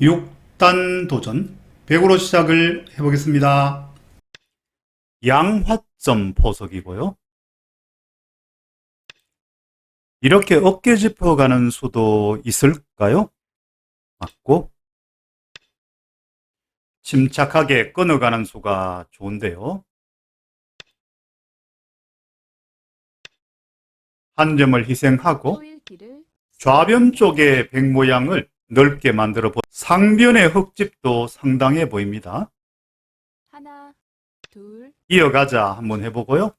6단 도전 100으로 시작을 해보겠습니다. 양화점 포석이고요. 이렇게 어깨 짚어가는 수도 있을까요? 맞고 침착하게 끊어가는 수가 좋은데요. 한 점을 희생하고 좌변 쪽의 백 모양을 넓게 만들어 보 상변의 흙집도 상당해 보입니다. 하나, 둘, 이어가자 한번 해보고요.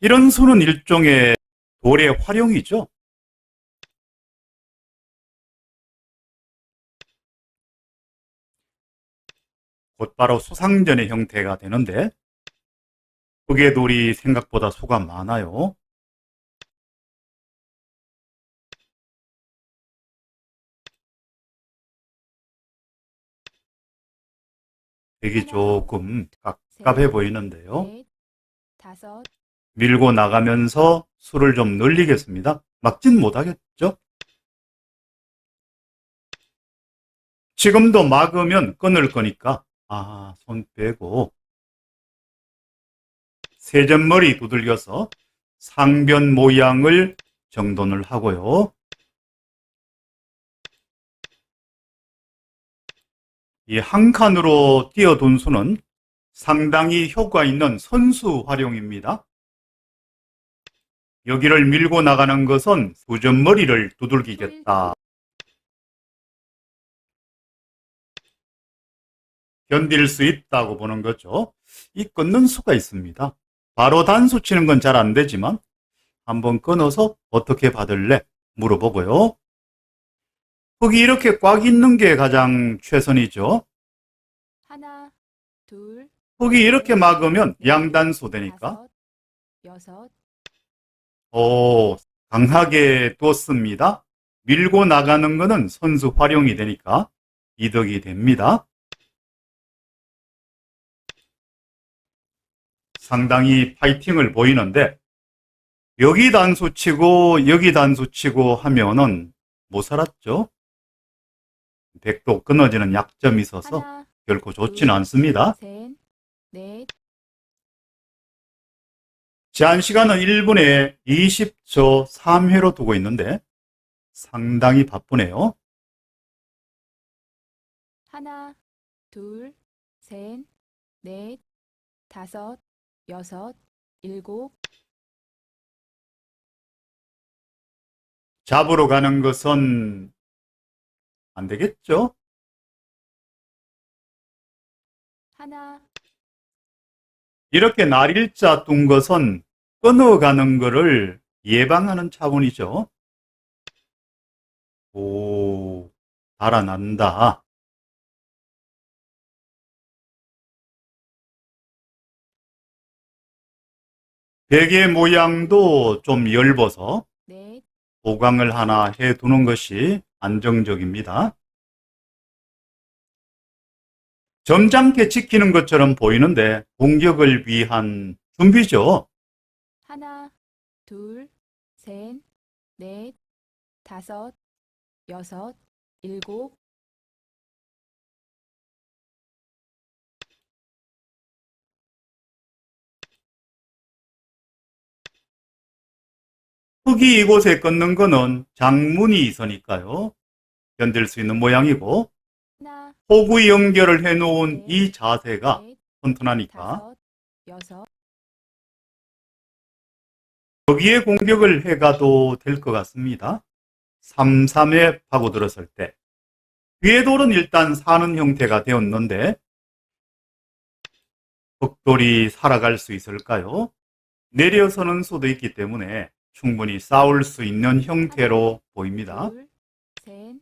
이런 수는 일종의 돌의 활용이죠. 곧바로 수상전의 형태가 되는데 흙의 돌이 생각보다 수가 많아요. 되게 조금 깝깝해 보이는데요. 넷, 다섯, 밀고 나가면서 수를 좀 늘리겠습니다. 막진 못하겠죠? 지금도 막으면 끊을 거니까, 아, 손 빼고, 세점머리 두들겨서 상변 모양을 정돈을 하고요. 이 한 칸으로 띄어둔 수는 상당히 효과 있는 선수 활용입니다. 여기를 밀고 나가는 것은 두점머리를 두들기겠다. 견딜 수 있다고 보는 거죠. 이 끊는 수가 있습니다. 바로 단수 치는 건 잘 안 되지만 한번 끊어서 어떻게 받을래 물어보고요. 흙이 이렇게 꽉 있는 게 가장 최선이죠. 하나, 둘, 흙이 이렇게 막으면 양단수 되니까 다섯, 여섯, 오, 강하게 뒀습니다. 밀고 나가는 거는 선수 활용이 되니까 이득이 됩니다. 상당히 파이팅을 보이는데 여기 단수 치고 여기 단수 치고 하면은 못 살았죠. 백도 끊어지는 약점이 있어서 하나, 결코 좋지는 않습니다. 셋, 넷, 제한 시간은 1분에 20초 3회로 두고 있는데 상당히 바쁘네요. 하나, 둘, 셋, 넷, 다섯, 여섯, 일곱, 잡으러 가는 것은 안 되겠죠? 하나, 이렇게 날일자 둔 것은 끊어가는 것을 예방하는 차원이죠. 오, 달아난다. 베개 모양도 좀 엷어서 넷, 보강을 하나 해 두는 것이 안정적입니다. 점잖게 지키는 것처럼 보이는데 공격을 위한 준비죠. 하나, 둘, 셋, 넷, 다섯, 여섯, 일곱, 흙이 이곳에 끊는 거는 장문이 있으니까요. 견딜 수 있는 모양이고 호구 연결을 해 놓은 이 자세가 넷, 튼튼하니까 여기에 공격을 해가도 될 것 같습니다. 3, 3에 파고들었을 때. 위에 돌은 일단 사는 형태가 되었는데, 흑돌이 살아갈 수 있을까요? 내려서는 수도 있기 때문에 충분히 싸울 수 있는 형태로 보입니다. 둘, 셋,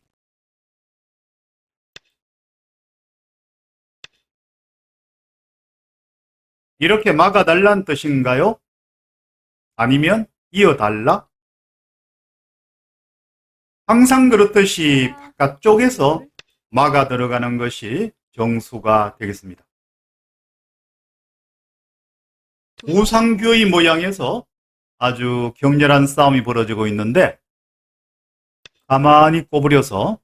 이렇게 막아달란 뜻인가요? 아니면 이어달라? 항상 그렇듯이 바깥쪽에서 둘, 막아 들어가는 것이 정수가 되겠습니다. 둘, 우상규의 모양에서 아주 격렬한 싸움이 벌어지고 있는데 가만히 꼬부려서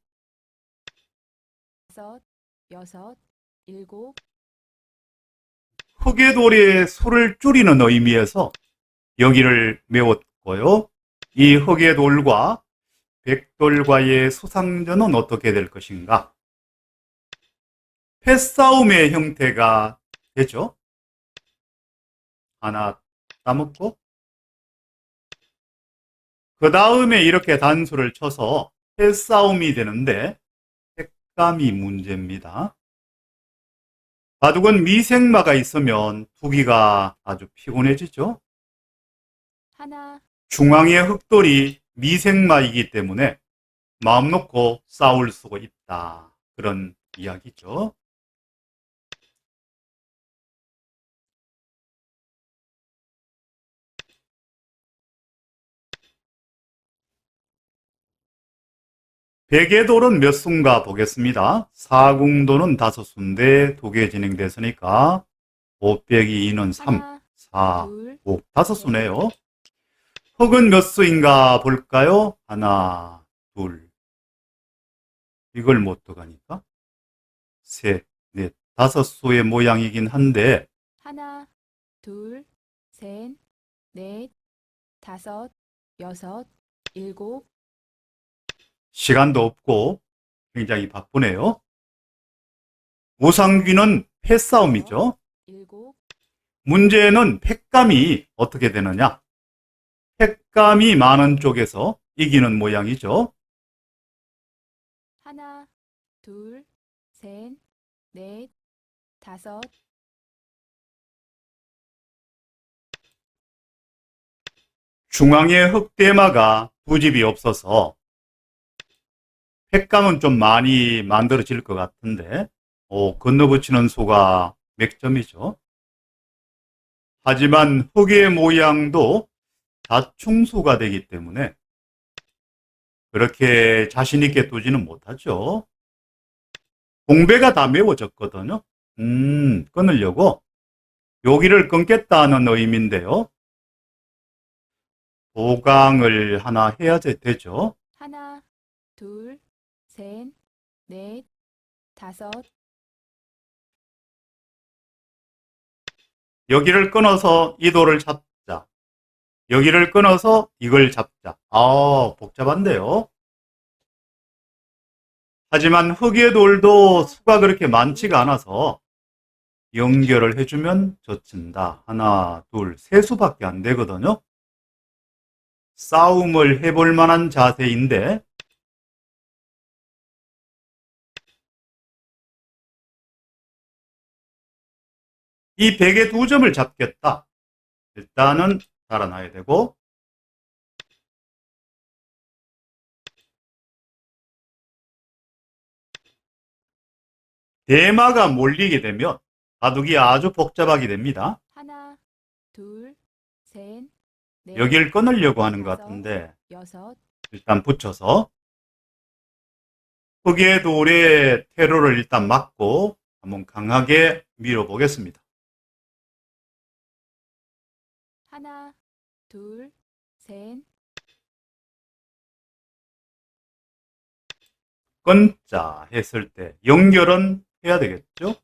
다섯, 여섯, 일곱, 흑의돌의 수를 줄이는 의미에서 여기를 메웠고요. 이 흑의돌과 백돌과의 수상전은 어떻게 될 것인가? 패싸움의 형태가 되죠. 하나 따먹고 그 다음에 이렇게 단수를 쳐서 패싸움이 되는데 색감이 문제입니다. 바둑은 미생마가 있으면 두기가 아주 피곤해지죠. 하나, 중앙의 흑돌이 미생마이기 때문에 마음 놓고 싸울 수가 있다. 그런 이야기죠. 백의돌은 몇 수인가 보겠습니다. 사궁도는 다섯 수인데 두 개 진행됐으니까 5 빼기 2는 3, 하나, 4, 둘, 5, 다섯 수네요. 흑은 몇 수인가 볼까요? 하나, 둘. 이걸 못 들어가니까. 셋, 넷, 다섯 수의 모양이긴 한데, 하나, 둘, 셋, 넷, 다섯, 여섯, 일곱, 시간도 없고 굉장히 바쁘네요. 우상귀는 패싸움이죠. 문제는 팩감이 어떻게 되느냐? 팩감이 많은 쪽에서 이기는 모양이죠. 하나, 둘, 셋, 넷, 다섯, 중앙에 흑대마가 두 집이 없어서 팩감은 좀 많이 만들어질 것 같은데, 오, 건너붙이는 수가 몇 점이죠? 하지만 흑의 모양도 다충수가 되기 때문에 그렇게 자신있게 두지는 못하죠. 공배가 다 메워졌거든요. 음, 끊으려고 여기를 끊겠다는 의미인데요. 보강을 하나 해야 되죠. 하나, 둘, 셋, 넷, 다섯, 여기를 끊어서 이 돌을 잡자. 여기를 끊어서 이걸 잡자. 아, 복잡한데요. 하지만 흑의 돌도 수가 그렇게 많지가 않아서 연결을 해주면 젖힌다. 하나, 둘, 세 수밖에 안 되거든요. 싸움을 해볼 만한 자세인데 이 백의 두 점을 잡겠다. 일단은 달아놔야 되고 대마가 몰리게 되면 바둑이 아주 복잡하게 됩니다. 하나, 둘, 셋, 넷, 여기를 끊으려고 하는 것 같은데 여섯, 일단 붙여서 흑의 돌의 테러를 일단 막고 한번 강하게 밀어보겠습니다. 하나, 둘, 셋, 끊자 했을 때 연결은 해야 되겠죠?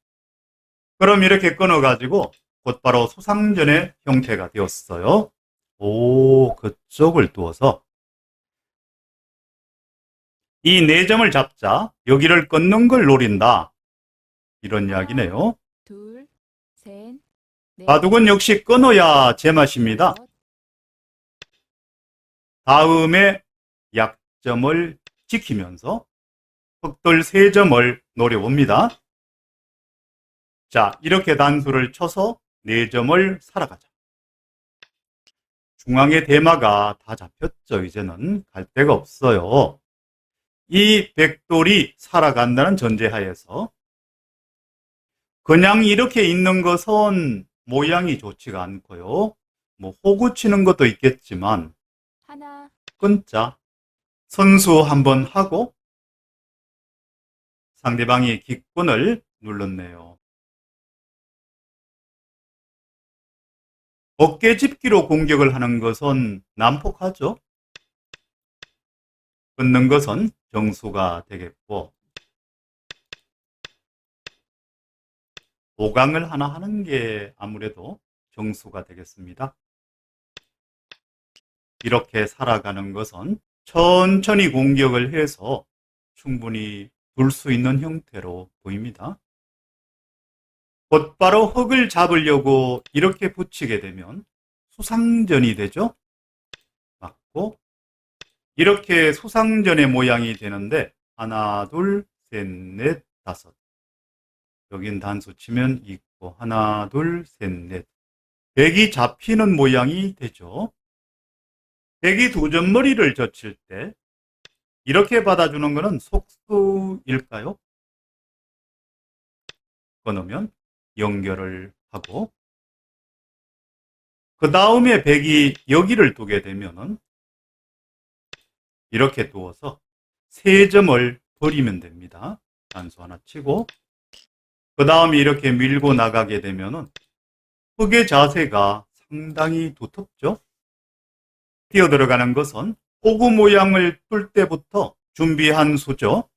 그럼 이렇게 끊어가지고 곧바로 수상전의 형태가 되었어요. 오, 그쪽을 두어서 이 네 점을 잡자 여기를 끊는 걸 노린다. 이런 이야기네요. 둘, 바둑은 역시 끊어야 제맛입니다. 다음에 약점을 지키면서 흑돌 세 점을 노려봅니다. 자, 이렇게 단수를 쳐서 네 점을 살아가자. 중앙의 대마가 다 잡혔죠. 이제는 갈 데가 없어요. 이 백돌이 살아간다는 전제하에서 그냥 이렇게 있는 것은 모양이 좋지가 않고요. 뭐 호구 치는 것도 있겠지만 하나, 끊자. 선수 한번 하고 상대방이 기권을 눌렀네요. 어깨 집기로 공격을 하는 것은 난폭하죠. 끊는 것은 정수가 되겠고, 보강을 하나 하는 게 아무래도 정수가 되겠습니다. 이렇게 살아가는 것은 천천히 공격을 해서 충분히 둘 수 있는 형태로 보입니다. 곧바로 흙을 잡으려고 이렇게 붙이게 되면 수상전이 되죠. 맞고 이렇게 수상전의 모양이 되는데 하나, 둘, 셋, 넷, 다섯. 여긴 단수 치면 있고 하나, 둘, 셋, 넷. 백이 잡히는 모양이 되죠. 백이 두 점머리를 젖힐 때 이렇게 받아주는 것은 속수일까요? 끊으면 연결을 하고 그 다음에 백이 여기를 두게 되면은 이렇게 두어서 세 점을 버리면 됩니다. 단수 하나 치고 그 다음에 이렇게 밀고 나가게 되면은 흙의 자세가 상당히 두텁죠. 뛰어 들어가는 것은 호구 모양을 뚫 때부터 준비한 수죠.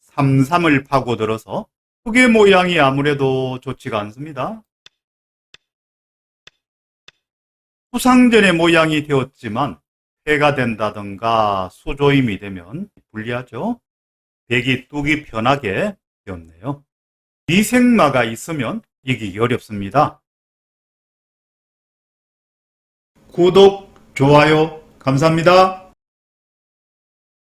3, 3을 파고들어서 흙의 모양이 아무래도 좋지가 않습니다. 후상전의 모양이 되었지만 폐가 된다든가 수조임이 되면 불리하죠. 백이 뚝이 편하게 되었네요. 미생마가 있으면 이기기 어렵습니다. 구독, 좋아요, 감사합니다.